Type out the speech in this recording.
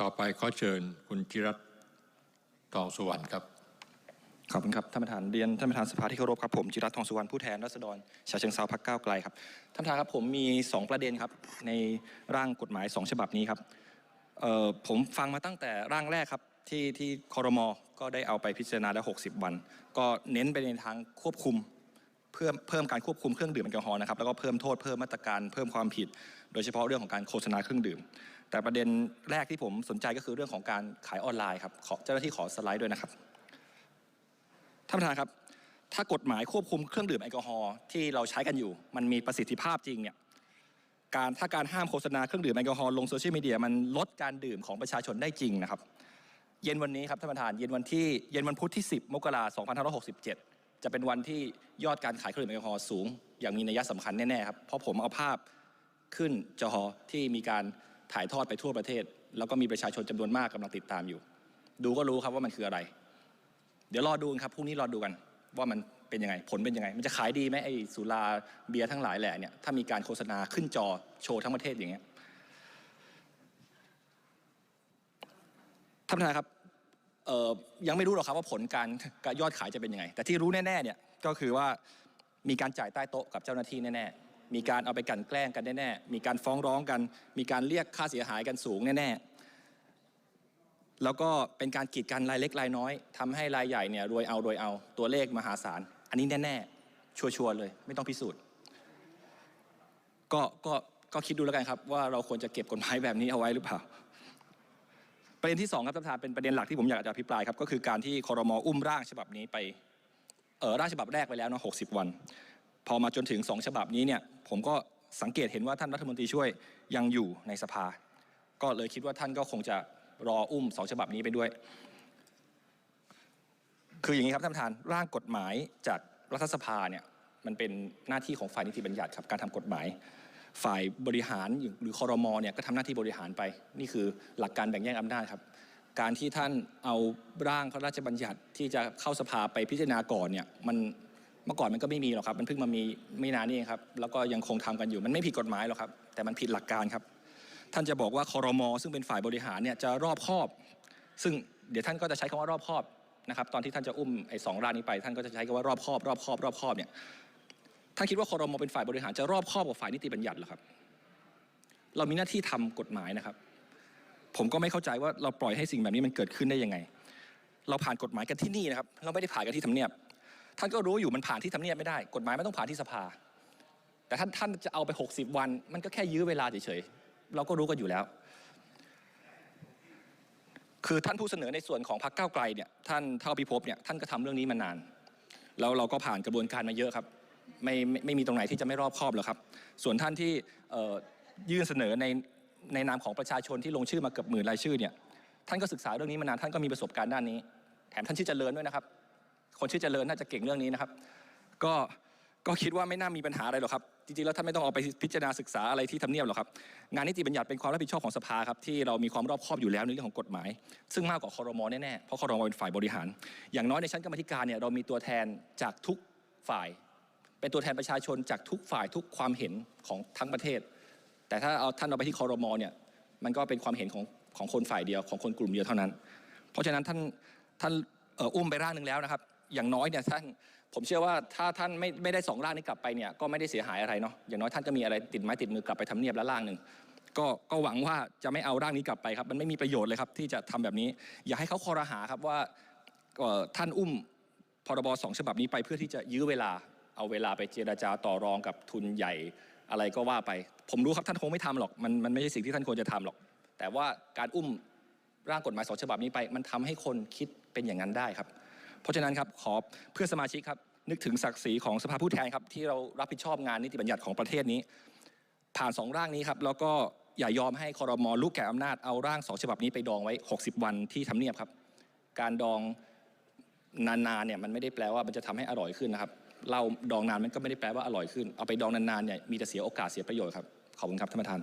ต่อไปขอเชิญคุณจิรัตทองสุวรรณครับ ขอบคุณครับท่านประธานเรียนท่านประธานสภาที่เคารพครับผมจิรัตทองสุวรรณผู้แทนราษฎรชาเชิงเซาพักก้าวไกลครับท่านประธานครับผมมี 2 ประเด็นครับในร่างกฎหมาย 2 ฉบับนี้ครับผมฟังมาตั้งแต่ร่างแรกครับที่ที่คอรมอก็ได้เอาไปพิจารณาได้60 วัน ก็เน้นไปในทางควบคุม เพิ่มเพิ่มการควบคุมเครื่องดื่มแอลกอฮอล์นะครับแล้วก็เพิ่มโทษเพิ่มมาตรการเพิ่มความผิด โดยเฉพาะเรื่องของการโฆษณาเครื่องดื่ม แต่ประเด็นแรกที่ผมสนใจก็คือเรื่องของการขายออนไลน์ครับขอเจ้าหน้าที่ขอสไลด์ด้วยนะครับท่านประธานครับ ถ้ากฎหมายควบคุมเครื่องดื่มแอลกอฮอล์ที่เราใช้กันอยู่ มันมีประสิทธิภาพจริงเนี่ยการถ้าการห้ามโฆษณาเครื่องดื่มแอลกอฮอล์ลงโซเชียลมีเดียมันลดการดื่มของประชาชนได้จริงนะครับ เย็นวันนี้ครับท่านประธานเย็นวันที่เย็นวันพุธที่ 10 มกราคม2567 จะเป็นวันที่ยอดการขายเครื่องดื่มแอลกอฮอล์สูง อย่างมีนัยสำคัญแน่ๆครับ เพราะผมเอาภาพขึ้นจอที่มีการถ่ายทอดไปทั่วประเทศ แล้วก็มีประชาชนจำนวนมากกำลังติดตามอยู่ ดูก็รู้ครับว่ามันคืออะไร เดี๋ยวรอดูกันครับพรุ่งนี้รอดูกันว่ามันเป็นยังไงผลเป็นยังไง มันจะขายดีไหมไอ้สุราเบียร์ทั้งหลายแหล่เนี่ยถ้ามีการโฆษณาขึ้นจอโชว์ทั้งประเทศอย่างเงี้ยท่านประธานครับ ยังไม่รู้หรอกครับว่าผลการยอดขายจะเป็นยังไง แต่ที่รู้แน่ๆเนี่ยก็คือว่ามีการจ่ายใต้โต๊ะกับเจ้าหน้าที่แน่ๆ มีการเอาไปกันแกล้งกันแน่ๆ มีการฟ้องร้องกัน มีการเรียกค่าเสียหายกันสูงแน่ๆ แล้วก็เป็นการกีดกันรายเล็กรายน้อยทำให้รายใหญ่เนี่ยรวยเอารวยเอาตัวเลขมหาศาล อันนี้แน่ๆ ชัวร์ๆเลย ไม่ต้องพิสูจน์ ก็ก็ก็คิดดูแล้วกันครับว่าเราควรจะเก็บกฎหมายแบบนี้เอาไว้หรือเปล่า ประเด็นที่สองครับท่านประธานเป็นประเด็นหลักที่ผมอยากจะอภิปรายครับก็คือการที่คอรมออุ้มร่างฉบับนี้ไปเออร่างฉบับแรกไปแล้วเนาะหกวัน พอมาจนถึงสองฉบับนี้เนี่ยผมก็สังเกตเห็นว่าท่านรัฐมนตรีช่วยยังอยู่ในสภา ก็เลยคิดว่าท่านก็คงจะรออุ้มสองฉบับนี้ไปด้วย คืออย่างนี้ครับท่านประธานร่างกฎหมายจากรัฐสภาเนี่ยมันเป็นหน้าที่ของฝ่ายนิติบัญญัติครับการทำกฎหมาย ฝ่ายบริหารหรือคอรมอเนี่ยก็ทำหน้าที่บริหารไป นี่คือหลักการแบ่งแยกอำนาจครับ การที่ท่านเอาร่างพระราชบัญญัติที่จะเข้าสภาไปพิจารณาก่อนเนี่ยมันเมื่อก่อนมันก็ไม่มีหรอกครับ มันเพิ่งมามีไม่นานนี่เองครับแล้วก็ยังคงทำกันอยู่มันไม่ผิดกฎหมายหรอกครับ แต่มันผิดหลักการครับ ท่านจะบอกว่าคอรมอซึ่งเป็นฝ่ายบริหารเนี่ยจะรอบคอบ ซึ่งเดี๋ยวท่านก็จะใช้คำว่ารอบคอบนะครับตอนที่ท่านจะอุ้มไอ้สองร่างนี้ไป ท่านก็จะใช้คำว่ารอบคอบรอบคอบรอบคอบเนี่ย ท่านคิดว่าคอรมอเป็นฝ่ายบริหารจะรอบคอบกว่าฝ่ายนิติบัญญัติเหรอครับ เรามีหน้าที่ทำกฎหมายนะครับ ผมก็ไม่เข้าใจว่าเราปล่อยให้สิ่งแบบนี้มันเกิดขึ้นได้ยังไง เราผ่านกฎหมายกันที่นี่นะครับ เราไม่ได้ผ่านกันที่ทำเนียบ ท่านก็รู้อยู่มันผ่านที่ทำเนียบไม่ได้ กฎหมายไมันต้องผ่านที่สภา แต่ท่านท่านจะเอาไป 60 วัน มันก็แค่ยื้อเวลาเฉยๆ เราก็รู้กันอยู่แล้ว คือท่านผู้เสนอในส่วนของพรรคก้าวไกลเนี่ย ท่านเท่าพิภพเนี่ย ท่านก็ทำเรื่องนี้มานาน แล้วเราก็ผ่านกระบวนการมาเยอะครับ ไม่ไม่ไม่มีตรงไหนที่จะไม่รอบคอบหรอกครับ ส่วนท่านที่ยื่นเสนอในในนามของประชาชนที่ลงชื่อมาเกือบหมื่นรายชื่อเนี่ยท่านก็ศึกษาเรื่องนี้มานานท่านก็มีประสบการณ์ด้านนี้ แถมท่านชื่อเจริญด้วยนะครับ คนชื่อเจริญน่าจะเก่งเรื่องนี้นะครับ ก็ก็คิดว่าไม่น่ามีปัญหาอะไรหรอกครับ จริงๆแล้วท่านไม่ต้องเอาไปพิจารณาศึกษาอะไรที่ทำเนียบหรอกครับ งานนิติบัญญัติเป็นความรับผิดชอบของสภาครับที่เรามีความรอบคอบอยู่แล้วในเรื่องของกฎหมาย ซึ่งมากกว่าคอรมอแน่ๆเพราะคอรมอเป็นฝ่ายบริหาร อย่างน้อยในชั้นกรรมธิการเนี่ยเรามีตัวแทนจากทุกฝ่าย เป็นตัวแทนประชาชนจากทุกฝ่ายทุกความเห็นของทั้งประเทศ แต่ถ้าเอาท่านเอาไปที่คอรมอเนี่ยมันก็เป็นความเห็นของของคนฝ่ายเดียวของคนกลุ่มเดียวเท่านั้น เพราะฉะนั้นท่านท่านอุ้มไปร่างหนึ่งแล้วนะครับ อย่างน้อยเนี่ยท่านผมเชื่อว่าถ้าท่านไม่ไม่ได้สองร่างนี้กลับไปเนี่ยก็ไม่ได้เสียหายอะไรเนาะอย่างน้อยท่านก็มีอะไรติดไม้ติดมือกลับไปทำเนียบแล้วร่างหนึ่งก็ก็หวังว่าจะไม่เอาร่างนี้กลับไปครับ มันไม่มีประโยชน์เลยครับที่จะทำแบบนี้ อย่าให้เขาคอรหาครับว่าท่านอุ้มพรบสองฉบับนี้ไปเพื่อที่จะยื้อเวลา เอาเวลาไปเจราจาต่อรองกับทุนใหญ่อะไรก็ว่าไป ผมรู้ครับท่านคงไม่ทำหรอกมันมันไม่ใช่สิ่งที่ท่านควรจะทำหรอก แต่ว่าการอุ้มร่างกฎหมายสองฉบับนี้ไป มันทำให้คนคิดเป็นอย่างนั้นได้ครับ เพราะฉะนั้นครับขอเพื่อสมาชิกครับ นึกถึงศักดิ์ศรีของสภาผู้แทนครับ ที่เรารับผิดชอบงานนิติบัญญัติของประเทศนี้ ผ่านสองร่างนี้ครับแล้วก็อย่ายอมให้คอรมอลูกแก่อำนาจเอาร่างสองฉบับนี้ไปดองไว้ 60 วันที่ทำเนียบครับ การดองนานๆเนี่ยมันไม่ได้แปลว่ามันจะทำให้อร่อยขึ้นนะครับ เราดองนานมันก็ไม่ได้แปลว่าอร่อยขึ้นเอาไปดองนานๆเนี่ยมีแต่เสียโอกาสเสียประโยชน์ครับขอบคุณครับท่านประธาน